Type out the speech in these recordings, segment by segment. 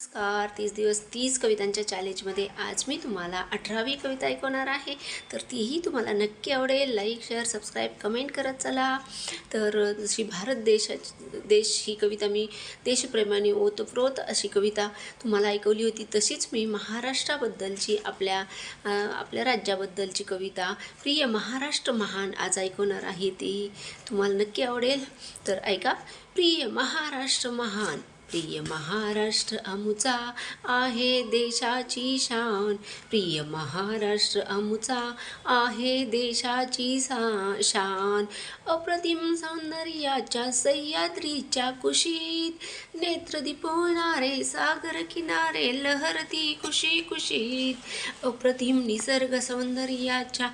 नमस्कार. तीस दिवस तीस कवितांच्या चॅलेंजमध्ये आज मी तुम्हाला अठरावी कविता ऐकवणार आहे. तर तीही तुम्हाला नक्की आवडेल. लाईक शेअर सबस्क्राईब कमेंट करत चला. तर जशी भारत देशाची देश ही कविता मी देशप्रेमाने ओतप्रोत अशी कविता तुम्हाला ऐकवली होती तशीच मी महाराष्ट्राबद्दलची आपल्या आपल्या राज्याबद्दलची कविता प्रिय महाराष्ट्र महान आज ऐकवणार आहे. ती तुम्हाला नक्की आवडेल. तर ऐका. प्रिय महाराष्ट्र महान प्रिय महाराष्ट्र अमुचा आहे देशाची शान. प्रिय महाराष्ट्र अमुचा आहे देशाची सा शान. अप्रतिम सौंदर्याच्या सह्याद्रीच्या कुशीत नेत्र दिपवणारे सागर किनारे लहरती कुशी कुशीत अप्रतिम निसर्ग सौंदर्याच्या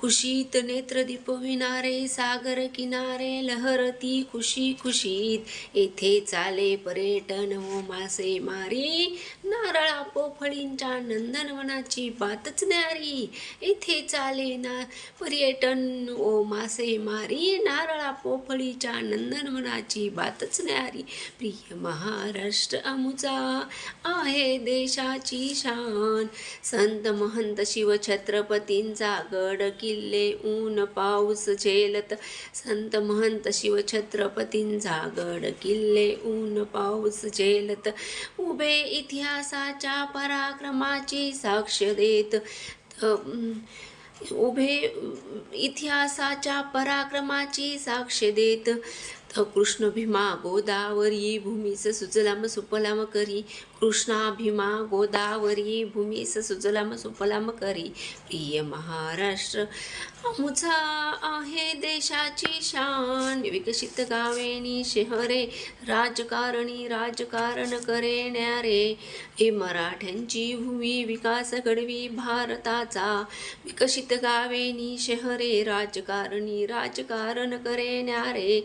कुशीत नेत्र दिपविणारे सागर किनारे लहरती खुशी खुशीत येथे चाले पर्यटन व मासे मारी. नारळा पोफळींच्या नंदनवनाची बातच न्यारी. येथे चाले ना पर्यटन व मासे मारी. नारळा पोफळीच्या नंदनवनाची बातच न्यारी. प्रिय महाराष्ट्र अमुचा आहे देशाची शान. संत महंत शिवछत्रपतींचा गड किल्ले ऊन पाऊस झेलत संत महंत शिवछत्रपतींचा गड किल्ले ऊन पाऊस झेलत उभे इतिहासाच्या पराक्रमाची साक्ष देत उभे इतिहासाच्या पराक्रमाची साक्ष देत कृष्ण भीमा गोदावरी भूमीस सुजलाम सुफलाम करी। कृष्णा भीमा गोदावरी भूमीस सुजलाम सुफलाम करी। प्रिय महाराष्ट्र अमुचा आहे देशाची शान। विकसित गावेनी शहरे राजकारणी राजकारण करेणारे। हे मराठ्यांची भूमी विकास घडवी भारताचा। विकसित गावेनी शहरे राजकारणी राजकारण करेणारे।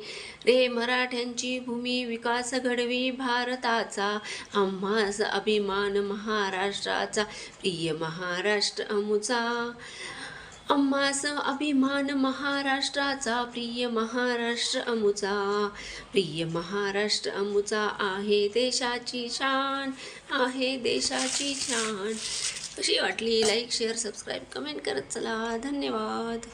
रे मराठ्यांची भूमी विकास घडवी भारताचा. आम्हास अभिमान महाराष्ट्राचा. प्रिय महाराष्ट्र अमुचा अम्मास अभिमान महाराष्ट्राचा. प्रिय महाराष्ट्र अमुचा प्रिय महाराष्ट्र अमुचा आहे देशाची शान. आहे देशाची शान कशी वाटली? लाईक शेअर सबस्क्राईब कमेंट करत चला. धन्यवाद.